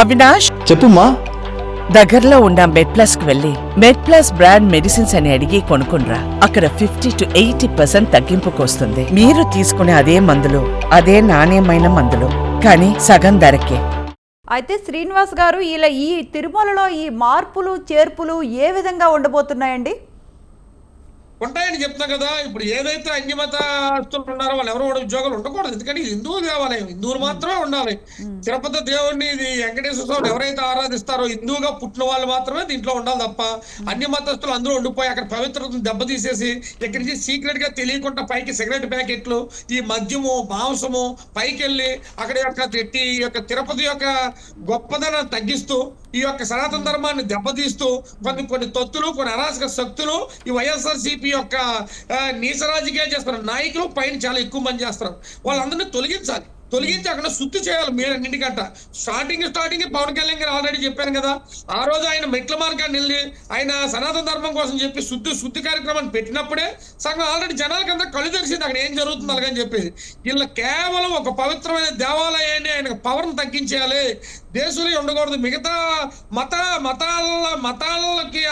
అవినాష్? చెప్పుమా దగ్గరలో ఉన్న మెడ్ ప్లస్కు వెళ్ళి మెడ్ ప్లస్ బ్రాండ్ మెడిసిన్స్ అని అడిగి కొనుక్కునరా అక్కడ ఫిఫ్టీ టు ఎయిటీ పర్సెంట్ తగ్గింపుకు వస్తుంది మీరు తీసుకునే అదే మందులు అదే నాణ్యమైన మందులు కానీ సగం ధరకే. అయితే శ్రీనివాస్ గారు ఇలా ఈ తిరుమలలో ఈ మార్పులు చేర్పులు ఏ విధంగా ఉండబోతున్నాయండి? ఉంటాయని చెప్తున్నా కదా ఇప్పుడు ఏదైతే అన్యమతస్తులు ఉన్నారో వాళ్ళు ఎవరు కూడా ఉద్యోగాలు ఉండకూడదు. ఎందుకంటే ఇది హిందువుల దేవాలయం. హిందువులు మాత్రమే ఉండాలి. తిరుపతి దేవుడిని ఇది వెంకటేశ్వర స్వామిని ఎవరైతే ఆరాధిస్తారో హిందువుగా పుట్టిన వాళ్ళు మాత్రమే దీంట్లో ఉండాలి తప్ప అన్య మతస్థులు అందరూ ఉండిపోయి అక్కడ పవిత్రతను దెబ్బతీసేసి ఇక్కడి నుంచి సీక్రెట్గా తెలియకుండా పైకి సిగరెట్ ప్యాకెట్లు ఈ మద్యము మాంసము పైకి వెళ్ళి అక్కడ యొక్క తెట్టి ఈ యొక్క తిరుపతి యొక్క గొప్పదనాన్ని తగ్గిస్తూ ఈ యొక్క సనాతన ధర్మాన్ని దెబ్బతీస్తూ కొన్ని కొన్ని తొత్తులు కొన్ని అరాచక శక్తులు ఈ వైఎస్ఆర్ సిపి యొక్క నీచ రాజకీయాలు చేస్తున్నారు నాయకులు పైన చాలా ఎక్కువ మంది చేస్తారు. వాళ్ళందరినీ తొలగించాలి. తొలగించి అక్కడ శుద్ధి చేయాలి మీరు అన్నింటికంట స్టార్టింగ్ స్టార్టింగ్ పవన్ కళ్యాణ్ గారు ఆల్రెడీ చెప్పాను కదా. ఆ రోజు ఆయన మెట్ల మార్గాన్ని వెళ్ళి ఆయన సనాతన ధర్మం కోసం చెప్పి శుద్ధి శుద్ధి కార్యక్రమాన్ని పెట్టినప్పుడే సగం ఆల్రెడీ జనాలకి అంతా కళ్ళు తెలిసింది అక్కడ ఏం జరుగుతుంది అలాగని చెప్పేసి. వీళ్ళ కేవలం ఒక పవిత్రమైన దేవాలయాన్ని ఆయన పవర్ని తగ్గించేయాలి. దేశంలో ఉండకూడదు. మిగతా మత మతాల మతాలకి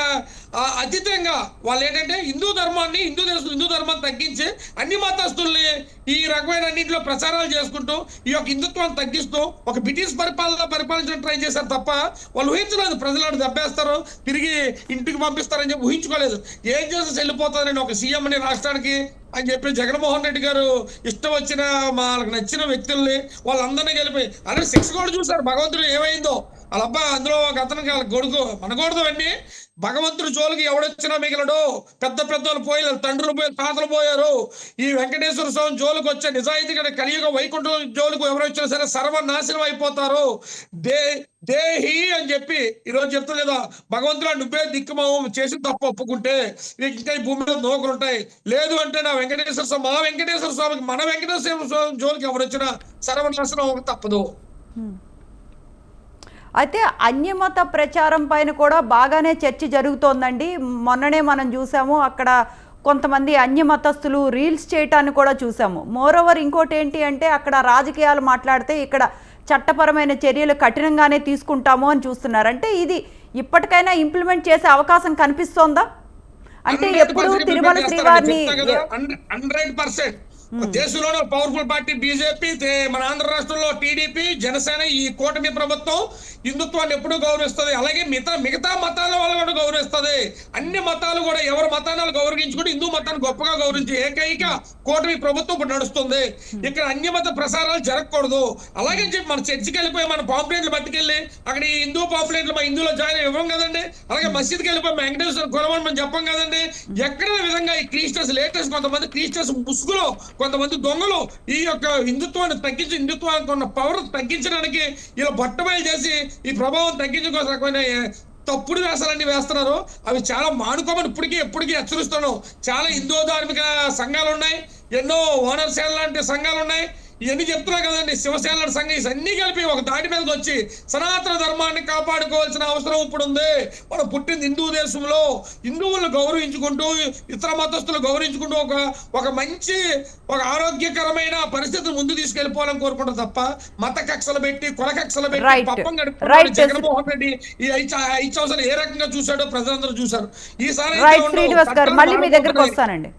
అతీతంగా వాళ్ళు ఏంటంటే హిందూ ధర్మాన్ని హిందూ దేశం హిందూ ధర్మాన్ని తగ్గించి అన్ని మతస్థుల్ని ఈ రకమైన అన్నింటిలో ప్రచారాలు చేసుకుంటూ ఈ యొక్క హిందుత్వాన్ని తగ్గిస్తూ ఒక బ్రిటిష్ పరిపాలన పరిపాలించడం ట్రై చేశారు తప్ప వాళ్ళు ఊహించలేదు. ప్రజలను దెబ్బేస్తారు తిరిగి ఇంటికి పంపిస్తారని చెప్పి ఊహించుకోలేదు. ఏం చేసి వెళ్ళిపోతారని ఒక సీఎంని రాష్ట్రానికి అని చెప్పి జగన్మోహన్ రెడ్డి గారు ఇష్టం వచ్చిన వాళ్ళకి నచ్చిన వ్యక్తుల్ని వాళ్ళందరినీ కలిపి అలాగే శిక్ష కూడా చూసారు భగవంతుడు ఏమైందో. వాళ్ళ అందులో ఒక అతనికి వాళ్ళ కొడుకు. మనకూడదు అన్నీ భగవంతుడు జోలికి ఎవడొచ్చినా మిగిలడు. పెద్ద పెద్దలు పోయి తండ్రులు పోయి తాతలు పోయారు. ఈ వెంకటేశ్వర స్వామి జోలికి వచ్చే నిజాయితీ కలియుగ వైకుంఠం జోలికి ఎవరు వచ్చినా సరే సర్వనాశనం అయిపోతారు. దే దేహి అని చెప్పి ఈరోజు చెప్తా కదా. భగవంతుడు నువ్వే దిక్కుమావు చేసి తప్పు ఒప్పుకుంటే నీకు ఇంకా ఈ భూమి మీద నోకలు ఉంటాయి. లేదు అంటే నా వెంకటేశ్వర స్వామి మా వెంకటేశ్వర స్వామికి మన వెంకటేశ్వర స్వామి జోలికి ఎవరు వచ్చినా సర్వనాశనం ఒక తప్పదు. అయితే అన్యమత ప్రచారం పైన కూడా బాగానే చర్చ జరుగుతోందండి. మొన్ననే మనం చూసాము అక్కడ కొంతమంది అన్యమతస్థులు రీల్స్ చేయటాన్ని కూడా చూసాము. మోరోవర్ ఇంకోటి ఏంటి అంటే అక్కడ రాజకీయాలు మాట్లాడితే ఇక్కడ చట్టపరమైన చర్యలు కఠినంగానే తీసుకుంటాము అని చూస్తున్నారు. అంటే ఇది ఇప్పటికైనా ఇంప్లిమెంట్ చేసే అవకాశం కనిపిస్తోందా? అంటే ఎప్పుడు తిరుమల శ్రీవారిని హండ్రెడ్ పర్సెంట్. దేశంలోనే పవర్ఫుల్ పార్టీ బీజేపీ మన ఆంధ్ర రాష్ట్రంలో టీడీపీ జనసేన ఈ కూటమి ప్రభుత్వం హిందుత్వాన్ని ఎప్పుడూ గౌరవిస్తుంది. అలాగే మిగతా మిగతా మతాల వాళ్ళు కూడా గౌరవిస్తుంది. అన్ని మతాలు కూడా ఎవరి మతాన్ని గౌరవించుకుంటూ హిందూ మతాన్ని గొప్పగా గౌరవించి ఏకైక కూటమి ప్రభుత్వం ఇప్పుడు నడుస్తుంది. ఇక్కడ అన్య మత ప్రసారాలు జరగకూడదు. అలాగే చెప్పి మన చర్చికి వెళ్ళిపోయి మన పాంప్లెట్లు పట్టుకెళ్ళి అక్కడ ఈ హిందూ పాంప్లెట్లు మన హిందువులో జాయిన్ ఇవ్వం కదండి. అలాగే మసీద్కి వెళ్ళిపోయి వెంకటేశ్వర కులమని మనం చెప్పం కదండి. ఎక్కడ విధంగా ఈ క్రిస్టర్స్ లేటెస్ట్ కొంతమంది క్రిస్టర్స్ ముసుగులో కొంతమంది దొంగలు ఈ యొక్క హిందుత్వాన్ని తగ్గించి హిందుత్వానికి ఉన్న పవర్ తగ్గించడానికి ఇలా బట్టబయలు చేసి ఈ ప్రభావం తగ్గించుకోసం రకమైన తప్పుడు వేషాలన్నీ వేస్తున్నారు. అవి చాలా మానుకోమని ఇప్పటికీ ఎప్పటికీ హెచ్చరిస్తున్నాం. చాలా హిందూ ధార్మిక సంఘాలు ఉన్నాయి ఎన్నో ఓనర్ సేల్ లాంటి సంఘాలు ఉన్నాయి ఇవన్నీ చెప్తున్నా కదండి శివసేన సంఘం ఇవన్నీ కలిపి ఒక దాటి మీదకి వచ్చి సనాతన ధర్మాన్ని కాపాడుకోవాల్సిన అవసరం ఇప్పుడు ఉంది మనం పుట్టింది హిందూ దేశంలో హిందువులను గౌరవించుకుంటూ ఇతర మతస్థులు గౌరవించుకుంటూ ఒక ఒక మంచి ఒక ఆరోగ్యకరమైన పరిస్థితిని ముందు తీసుకెళ్ళిపోవాలని కోరుకుంటాం తప్ప మత కక్షలు పెట్టి కుల కక్షలు పెట్టి. పప్పం. గడుపుతున్నాడు జగన్మోహన్ రెడ్డి ఈ ఐదు సంవత్సరాలు ఏ రకంగా చూశాడో ప్రజలందరూ చూశారు ఈసారి మళ్ళీ మీ దగ్గరకు. వస్తానండి